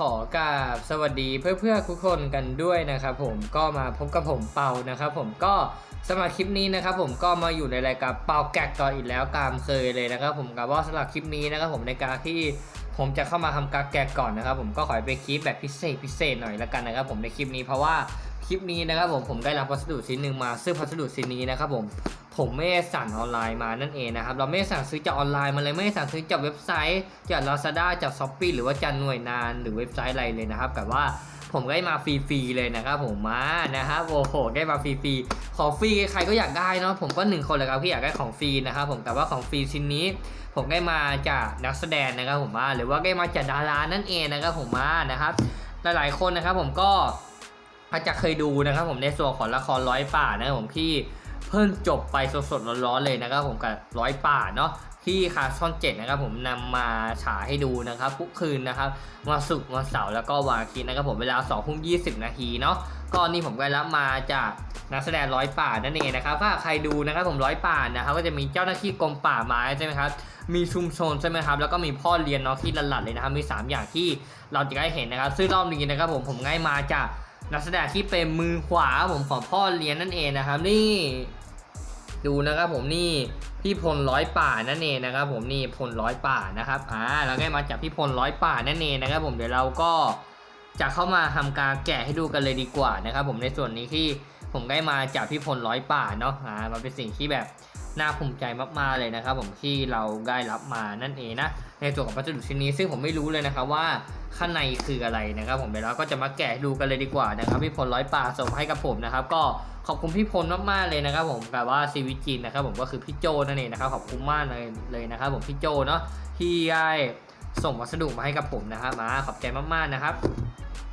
ขอกราบสวัสดีเพื่อเพื่อๆทุกคนกันด้วยนะครับผมก็มาพบกับผมเปานะครับผมก็สำหรับคลิปนี้นะครับผมก็มาอยู่ในรายการเปาแกะก่อนอีกแล้วตามเคยเลยนะครับผมกับว่าสำหรับคลิปนี้นะครับผมในการที่ผมจะเข้ามาทำการแกะก่อนนะครับผมก็ขอให้เป็นคลิปแบบพิเศษพิเศษหน่อยละกันนะครับผมในคลิปนี้เพราะว่า ลิปนี้นะครับผมผมได้รับพัสดุชิ้นหนึ่งมาซึ่งพัสดุชิ้นนี้นะครับผมผมไม่ได้สั่งออนไลน์มานั่นเองนะครับเราไม่ได้สั่งซื้อจากออนไลน์มาเลยไม่ได้สั่งซื้อจากเว็บไซต์จาก Lazada จาก s h อ p e e หรือว่าจากหน่วยงานหรือเว็บไซต์อะไรเลยนะครับแต่ว่าผมได้มาฟรีๆเลยนะครับผมมานะครับโอ้โหได้มาฟรีๆของฟรีใครก็อยากได้เนาะผมก็หนึ่งคนเลยครับที่อยากได้ของฟรีนะครับผมแต่ว่าของฟรีชิ้นนี้ ผมได้มาจากนักแสดงนะครับผมว่าหรือว่าได้มาจากดารานั่นเองนะครับผมมานะครับหลายๆคนนะครับผมก็ อาจจะเคยดูนะครับผมในส่วนของละครร้อยป่านะครับผมที่เพิ่งจบไปสดๆร้อนๆเลยนะครับผมกับร้อยป่าเนาะที่คาช่อนเจ็ดนะครับผมนำมาฉายให้ดูนะครับทุกคืนนะครับวันศุกร์วันเสาร์แล้วก็วันอาทิตย์นะครับผมเวลา2ทุ่ม20นาทีเนาะก็นี่ผมได้รับมาจากนักแสดงร้อยป่านั่นเองนะครับถ้าใครดูนะครับผมร้อยป่านะครับก็จะมีเจ้าหน้าที่กรมป่าไม้ใช่ไหมครับมีชุมชนใช่ไหมครับแล้วก็มีพ่อเลี้ยนเนาะที่หลัดๆเลยนะครับมี 3 อย่างที่เราจะได้เห็นนะครับซึ่งรอบนี้นะครับผมผมง่ายมาจาก นักแสดงที่เป็นมือขวาผมของพ่อเลี้ยนนั่นเองนะครับ นี่ ดูนะครับผมนี่พี่พลร้อยป่านั่นเองนะครับ ผมนี่พลร้อยป่านะครับอ่าเราได้มาจากพี่พลร้อยป่านั่นเองนะครับผมเดี๋ยวเราก็จะเข้ามาทำการแกะให้ดูกันเลยดีกว่านะครับ ผมในส่วนนี้ที่ผมได้มาจากพี่พลร้อยป่าเนาะอ่ามันเป็นสิ่งที่แบบ น่าภูมิใจมากๆเลยนะครับ ผมที่เราได้รับมานั่นเองนะในส่วนของพัสดุชิ้นนี้ซึ่งผมไม่รู้เลยนะครับว่าข้างในคืออะไรนะครับ ผมเดี๋ยวเราก็จะมาแกะดูกันเลยดีกว่านะครับพี่พลร้อยป่าส่งให้กับผมนะครับ ก็ขอบคุณพี่พลมากๆเลยนะครับ ผมแบบว่าซีวิจินนะครับ ผมก็คือพี่โจนั่นเองนะครับขอบคุณมากเลยเลยนะครับ ผมพี่โจเนาะที่ได้ส่งวัสดุมาให้กับผมนะครับมาขอบใจมากๆนะครับ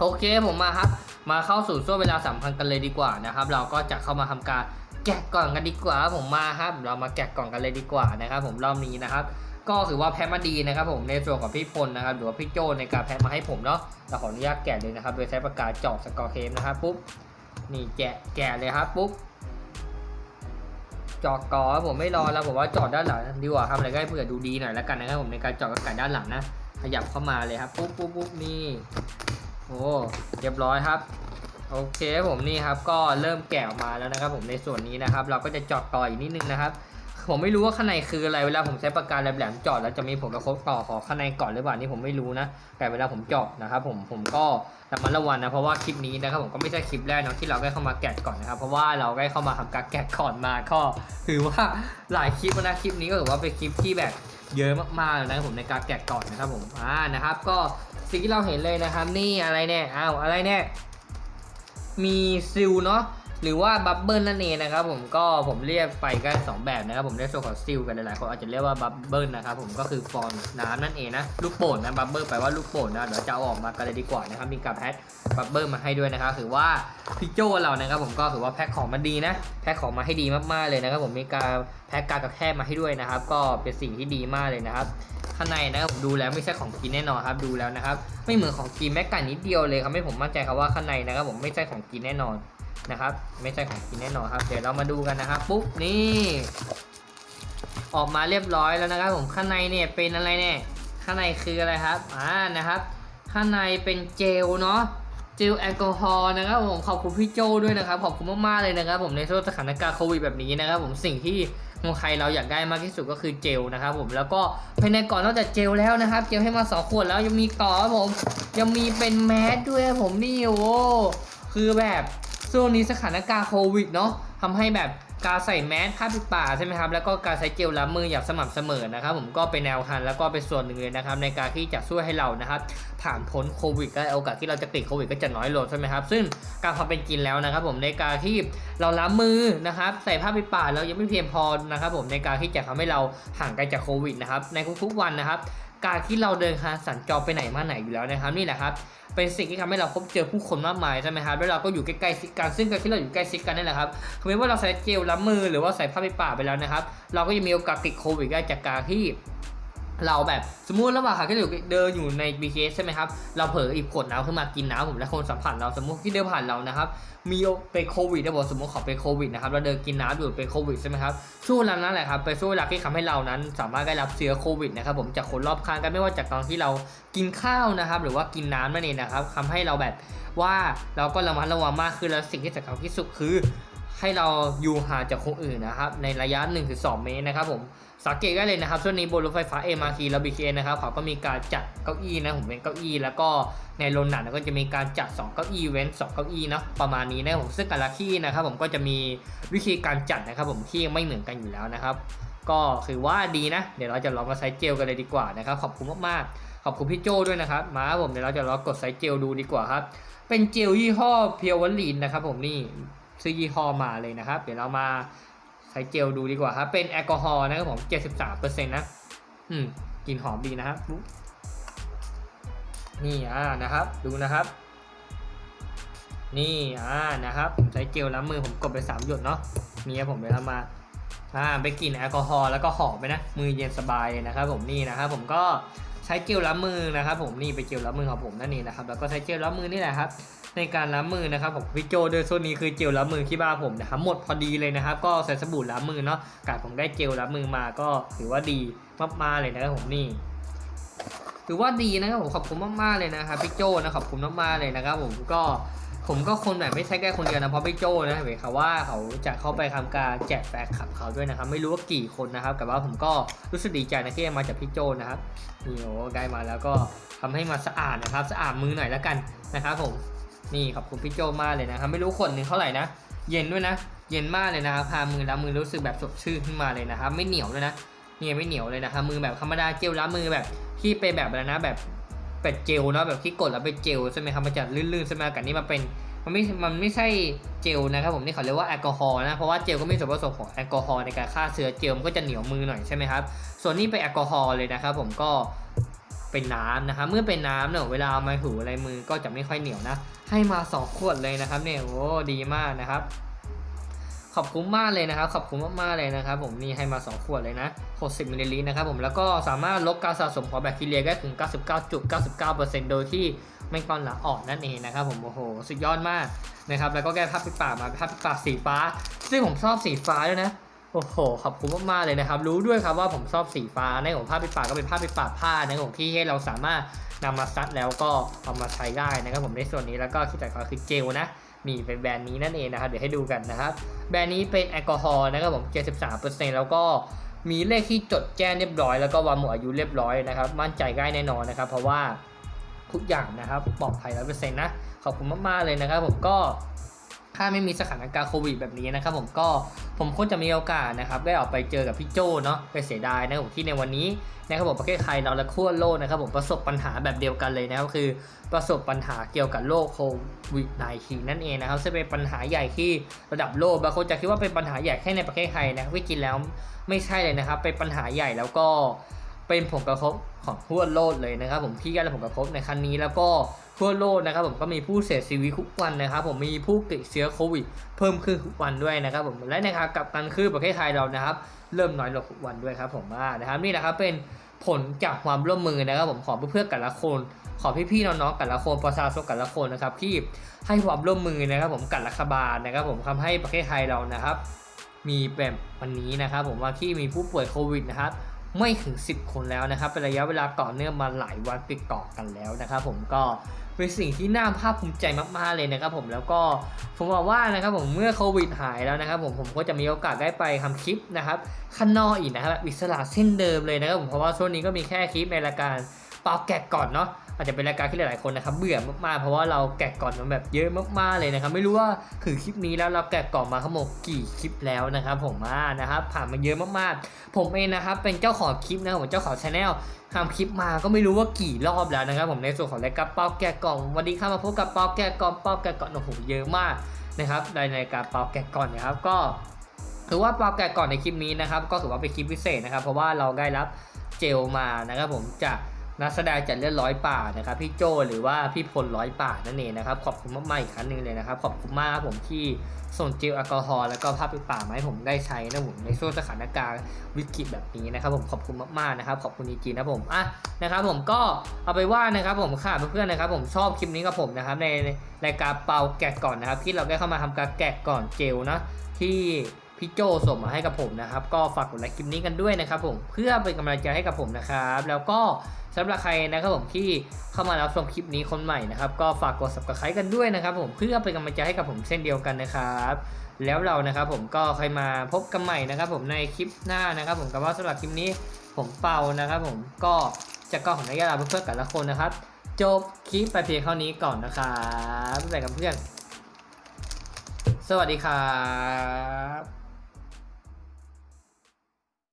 โอเคผมมาครับ มาเข้าสู่ช่วงเวลาสำคัญกันเลยดีกว่านะครับ เราก็จะเข้ามาทำการแกะกล่องกันดีกว่าผมมาครับ เรามาแกะกล่องกันเลยดีกว่านะครับผมรอบนี้นะครับ ก็ถือว่าแพ้มาดีนะครับ ผมในส่วนของพี่พลนะครับหรือว่าพี่โจในการแพ้มาให้ผมเนาะเราขออนุญาตแกะเลยนะครับ โดยใช้ปากกาเจาะสกอร์เคมนะครับปุ๊บนี่แกะแกะเลยครับปุ๊บเจาะกอครับผมไม่รอแล้วผมว่าจอดด้านหลังดีกว่าครับอะไรก็ให้เผื่อดูดีหน่อยแล้วกันนะครับผมในการเจาะกระกัดด้านหลังนะขยับเข้ามาเลยครับปุ๊บปุ๊บปุ๊บนี่ โอ้เรียบร้อยครับ โอเคผมนี่ครับก็เริ่มแกะออกมาแล้วนะครับผมในส่วนนี้นะครับ เราก็จะจาะต่ออีกนิดนึงนะครับผมไม่รู้ว่าข้างในคืออะไรเวลาผมใช้ปากกาแหลมๆจาะแล้วจะมีผลกระทบต่อของข้างในก่อนหรือเปล่านี่ผมไม่รู้นะ แต่เวลาผมจาะนะครับผมผมก็ระมัดระวังนะเพราะว่าคลิปนี้นะครับผมก็ไม่ใช่คลิปแรกเนาะที่เราได้เข้ามาแกะก่อนนะครับเพราะว่าเราได้เข้ามาทำการแกะก่อนมาก็ถือว่าหลายคลิปนะคลิปนี้ก็ถือว่าเป็นคลิปที่แบบ เยอะมากๆนะครับผมในการแกะก่อนนะครับผมอ่านะครับ ก็สิ่งที่เราเห็นเลยนะครับ นี่อะไรเนี่ยอ้าวอะไรเนี่ยมีซิลเนาะ หรือว่าบับเบิลนั่นเองนะครับผมก็ผมเรียกไปก็สองแบบนะครับผมในส่วนของซิลกันหลายๆคนอาจจะเรียกว่าบับเบิลนะครับผมก็คือฟองน้ำนั่นเองนะลูกโป่งนะบับเบิลแปลว่าลูกโป่งนะเดี๋ยวจะเอาออกมากันเลยดีกว่านะครับมีกับแพ็คบับเบิลมาให้ด้วยนะครับถือว่าพี่โจเรานะครับผมก็ถือว่าแพ็คของมาดีนะแพ็คของมาให้ดีมากๆเลยนะครับผมมีการแพ็คการกระแทกมาให้ด้วยนะครับ ก็เป็นสิ่งที่ดีมากเลยนะครับข้างในนะครับผมดูแล้วไม่ใช่ของกินแน่นอนครับดูแล้วนะครับไม่เหมือนของกินแม้แต่นิดเดียวเลยครับไม่ผมมั่นใจครับว่าข้างในนะครับผมไม่ใช่ของกินแน่นอน นะครับ ไม่ใช่ของกินแน่นอนครับ เดี๋ยวเรามาดูกันนะครับปุ๊บนี่ ออกมาเรียบร้อยแล้วนะครับ ผมข้างในเนี่ยเป็นอะไรเนี่ยข้างในคืออะไรครับอ่านะครับ ข้างในเป็นเจลเนาะเจลแอลกอฮอล์นะครับผมขอบคุณพี่โจด้วยนะครับขอบคุณมากๆเลยนะครับ ผมในช่วงสถานการณ์โควิดแบบนี้นะครับ ผมสิ่งที่เมืองไทยเราอยากได้มากที่สุดก็คือเจลนะครับ ผมแล้วก็ภายในก่องนอกจากเจลแล้วนะครับเจลให้มาสองขวดแล้วยังมีต่อครับผมยังมีเป็นแมสด้วยครับผมนี่โอ้คือแบบ ช่วงนี้สถานการณ์โควิดเนาะทำให้แบบการใส่แมสผ้าปิดปากใช่ไหมครับ แล้วก็การใช้เจลล้างมืออย่างสม่ำเสมอนะครับ ผมก็เป็นแนวทางแล้วก็เป็นส่วนหนึ่งเลยนะครับ ในการที่จะช่วยให้เรานะครับ ผ่านพ้นโควิดก็โอกาสที่เราจะติดโควิดก็จะน้อยลงใช่ไหมครับ ซึ่งการความเป็นจริงแล้วนะครับ ผมในการที่เราล้างมือนะครับ ใส่ผ้าปิดปากเรายังไม่เพียงพอนะครับ ผมในการที่จะทำให้เราห่างไกลจากโควิดนะครับ ในทุกๆวันนะครับ การที่เราเดินทางสัญจรไปไหนมาไหนอยู่แล้วนะครับนี่แหละครับเป็นสิ่งที่ทำให้เราพบเจอผู้คนมากมายใช่ไหมครับแล้วเราก็อยู่ใกล้ๆซิกกันซึ่งการที่เราอยู่ใกล้ซิกกันนี่แหละครับคือไม่ว่าเราใส่เจลล้างมือหรือว่าใส่ผ้าปิดปากไปแล้วนะครับ เราก็ยังมีโอกาสติดโควิดได้จากการที่ เราแบบสมมุติระหว่างขาที่อยู่เดินอยู่ใน BTS ใช่ไหมครับ เราเผลออีกกดน้ำขึ้นมากินน้ำผมและคนสัมผัสเราสมมติที่เดินผ่านเรานะครับ มีเป็นโควิดนะบอกสมมติเขาเป็นโควิดนะครับเราเดินกินน้ำอยู่เป็นโควิดใช่ไหมครับช่วงเวลานั้นแหละครับเป็นช่วงเวลาที่ทำให้เรานั้น สามารถได้รับเชื้อโควิดนะครับผมจากคนรอบข้างกันไม่ว่าจากตอนที่เรากินข้าวนะครับ หรือว่ากินน้ำนั่นเองนะครับทำให้เราแบบว่าเราก็ระมัดระวังมากขึ้นแล้วสิ่งที่สำคัญที่สุดคือ ให้เราอยู่ห่างจากคนอื่นนะครับในระยะ 1-2 เมตรนะครับผมสังเกตได้เลยนะครับช่วงนี้บนรถไฟฟ้า MRT และ BTS นะครับเขาก็มีการจัดเก้าอี้นะผมเป็นเก้าอี้ แล้วก็ในโรงหนังก็จะมีการจัด 2 เก้าอี้เว้น 2 เก้าอี้นะประมาณนี้นะผมซึ่งแต่ละที่นะครับผมก็จะมีวิธีการจัดนะครับผมที่ไม่เหมือนกันอยู่แล้วนะครับ ก็คือว่าดีนะ เดี๋ยวเราจะลองมาใช้เจลกันเลยดีกว่านะครับขอบคุณมากๆ ขอบคุณพี่โจด้วยนะครับมาผมเดี๋ยวเราจะลองกดใช้เจลดูดีกว่าครับเป็นเจลยี่ห้อเพียววันลีนนะครับผมนี่ ซื้อยี่ห้อมาเลยนะครับ เดี๋ยวเรามาใช้เจลดูดีกว่าครับ เป็นแอลกอฮอล์นะครับผม73%นะ อืมกลิ่นหอมดีนะครับ นี่อ่านะครับ ดูนะครับ นี่อ่านะครับ ผมใช้เจลล้างมือผมกดไป3หยดเนาะ นี่ครับผมเดี๋ยวเรามาอ่าไปกลิ่นแอลกอฮอล์แล้วก็หอมไปนะ มือเย็นสบายเลยนะครับ ผมนี่นะครับผมก็ ใช้เจลล้างมือนะครับ ผมนี่ไปนเจลล้างมือของผมนั่นเองนะครับแล้วก็ใช้เจลล้างมือนี่แหละครับในการล้างมือนะครับผมพี่โจโดยส่วนนี้คือเจลล้างมือที่บ้านผมนะครับหมดพอดีเลยนะครับ ก็ใส่สบู่ล้างมือเนาะกาดผมได้เจลล้างมือมาก็ถือว่าดีมากๆเลยนะครับผมนี่ถือว่าดีนะครับผมขอบคุณมากๆเลยนะครับพี่โจนะขอบคุณมากๆเลยนะครับผมก็ ผมก็คนแบบไม่ใช่แค่คนเดียวนะเพราะพี่โจ้นะเห็นไหมครับว่าเขาจะเข้าไปทำการแจกแฟนคลับเขาด้วยนะครับ ไม่รู้ว่ากี่คนนะครับ แต่ว่าผมก็รู้สึกดีใจนะที่มาจากพี่โจ้นะครับนี่โอ้ได้มาแล้วก็ทำให้มาสะอาดนะครับ สะอาดมือหน่อยแล้วกันนะครับผมนี่ขอบคุณพี่โจมากเลยนะครับ ไม่รู้ขวดหนึ่งเท่าไหร่นะเย็นด้วยนะ เย็นมากเลยนะครับพามือล้างมือรู้สึกแบบสดชื่นขึ้นมาเลยนะครับ ไม่เหนียวเลยนะเนี่ยไม่เหนียวเลยนะครับมือแบบธรรมดาเจลล้างมือแบบที่เป็นแบบอะไรนะแบบ เป็ดเจลเนาะแบบที่กดแล้วเป็นเจลใช่ไหมครับมันจะลื่นๆใช่ไหมกันนี่มันเป็นมันไม่มันไม่ใช่เจลนะครับผมนี่เขาเรียกว่าแอลกอฮอล์นะเพราะว่าเจลก็มีส่วนผสมของแอลกอฮอล์ในการฆ่าเชื้อเจลมันก็จะเหนียวมือหน่อยใช่ไหมครับส่วนนี้เป็นแอลกอฮอล์เลยนะครับผมก็เป็นน้ำนะครับเมื่อเป็นน้ำเนี่ยเวลาเอามาถูอะไรมือก็จะไม่ค่อยเหนียวนะ ให้มา 2 ขวดเลยนะครับเนี่ยโอ้ดีมากนะครับ ขอบคุณมากเลยนะครับ ขอบคุณมากๆเลยนะครับ ผมนี่ให้มา 2 ขวดเลยนะ 60มิลลิลิตรนะครับผมแล้วก็สามารถลดการสะสมของแบคทีเรียได้ถึง 99.99%โดยที่ไม่ก้อนละอ่อนนั่นเองนะครับผมโอ้โหสุดยอดมากนะครับแล้วก็แก้ภาพปิดปากมาภาพปิดปากสีฟ้า ซึ่งผมชอบสีฟ้าด้วยนะโอ้โหขอบคุณมากๆเลยนะครับ รู้ด้วยครับว่าผมชอบสีฟ้าในของผ้าปิดปากก็เป็นผ้าปิดปากผ้าในของที่ให้เราสามารถนำมาซักแล้วก็เอามาใช้ได้นะครับผมในส่วนนี้แล้วก็ที่แต่ก็คือเจลนะ มีเป็นแบรนด์นี้นั่นเองนะครับ เดี๋ยวให้ดูกันนะครับ แบรนด์นี้เป็นแอลกอฮอล์นะครับผม73%แล้วก็มีเลขที่จดแจ้งเรียบร้อย แล้วก็วันหมดอายุเรียบร้อยนะครับ มั่นใจได้แน่นอนนะครับ เพราะว่าทุกอย่างนะครับปลอดภัยร้อยเปอร์เซ็นต์นะ ขอบคุณมาก ๆ เลยนะครับ ผมก็ ถ้าไม่มีสถานการณ์โควิดแบบนี้นะครับผมก็ผมคงจะมีโอกาสนะครับได้ออกไปเจอกับพี่โจเนาะไปเสียดายนะครับผมที่ในวันนี้นะครับผมประเทศไทยเราและทั่วโลกนะครับผมประสบปัญหาแบบเดียวกันเลยนะครับคือประสบปัญหาเกี่ยวกับโรคโควิด -19 นั่นเองนะครับซึ่งเป็นปัญหาใหญ่ที่ระดับโลกบางคนจะคิดว่าเป็นปัญหาใหญ่แค่ในประเทศไทยนะครับที่จริงแล้วไม่ใช่เลยนะครับเป็นปัญหาใหญ่แล้วก็ เป็นผลกระทบของทั่วโลกเลยนะครับผมที่ได้รับผลกระทบในครั้งนี้แล้วก็ทั่วโลกนะครับผมก็มีผู้เสียชีวิตทุกวันนะครับผมมีผู้ติดเชื้อโควิดเพิ่มขึ้นทุกวันด้วยนะครับผมและนะครับกับกันคือประเทศไทยเรานะครับ เริ่มน้อยลงทุกวันด้วยครับผมว่านะครับนี่นะครับเป็นผลจากความร่วมมือนะครับผมขอเพื่อนๆกันละคน ขอพี่ๆน้องๆกันละคนประชาชนกันละคนนะครับที่ให้ความร่วมมือนะครับผมกับรัฐบาลนะครับ ผมทำให้ประเทศไทยเรานะครับ มีแบบวันนี้นะครับ ผมว่าที่มีผู้ป่วยโควิดนะครับ ไม่ถึง 10 คนแล้วนะครับ เป็นระยะเวลาต่อเนื่องมาหลายวันติดต่อกันแล้วนะครับผมก็เป็นสิ่งที่น่าภาคภูมิใจมากๆเลยนะครับผมแล้วก็ผมบอกว่านะครับผมเมื่อโควิดหายแล้วนะครับผมผมก็จะมีโอกาสได้ไปทำคลิปนะครับข้างนอกอีกนะครับอิสระเส้นเดิมเลยนะครับผมเพราะว่าช่วงนี้ก็มีแค่คลิปในรายการเปาแกะก่อนเนาะ อาจจะเป็นรายการที่หลายๆคนนะครับเบื่อมากๆ เพราะว่าเราแกะกล่อนมันแบบเยอะมากๆเลยนะครับ ไม่รู้ว่าถึงคลิปนี้แล้วเราแกะกล่อนมาทั้งหมดกี่คลิปแล้วนะครับ ผมอ่านะครับผ่านมาเยอะมากๆ ผมเองนะครับเป็นเจ้าของคลิปนะครับผมเจ้าของชาแนลทำคลิปมาก็ไม่รู้ว่ากี่รอบแล้วนะครับ ผมในส่วนของรายการเป้าแกะกล่องวันนี้ข้ามาพบกับเป้าแกะกล่องเป้าแกะกล่องโอ้โหเยอะมากนะครับในรายการเป้าแกะกล่องนะครับก็ถือว่าเป้าแกะกล่อนในคลิปนี้นะครับ ก็ถือว่าเป็นคลิปพิเศษนะครับ เพราะว่าเราได้รับเจลมานะครับผมจาก นักแสดงจากเลือดร้อยป่านะครับพี่โจหรือว่าพี่พลร้อยป่านั่นเองนะครับขอบคุณมากๆอีกครั้งหนึ่งเลยนะครับขอบคุณมากครับผมที่ส่งเจลแอลกอฮอล์แล้วก็ผ้าปิดปากมาให้ผมได้ใช้นะผมในช่วงสถานการณ์วิกฤตแบบนี้นะครับผมขอบคุณมากๆนะครับขอบคุณจริงๆนะผมอะนะครับผมก็เอาไปว่านะครับผมค่ะเพื่อนๆนะครับผมชอบคลิปนี้กับผมนะครับในรายการเป่าแกะก่อนนะครับที่เราได้เข้ามาทำการแกะก่อนเจลนะที่ พี่โจส่งมาให้กับผมนะครับ ก็ฝากกดไลค์คลิปนี้กันด้วยนะครับผมเพื่อเป็นกำลังใจให้กับผมนะครับ แล้วก็สำหรับใครนะครับผมที่เข้ามารับชมคลิปนี้คนใหม่นะครับก็ฝากกด subscribe กันด้วยนะครับ ผมเพื่อเป็นกำลังใจให้กับผมเช่นเดียวกันนะครับ แล้วเรานะครับผมก็ใครมาพบกันใหม่นะครับ ผมในคลิปหน้านะครับ ผมกับว่าสำหรับคลิปนี้ผมเป่านะครับ ผมก็จะก็ของนักยาลาเพื่อนๆกันละคนนะครับ จบคลิปไปเพียงเท่านี้ก่อนนะครับบ๊ายบายกับเพื่อนสวัสดีครับ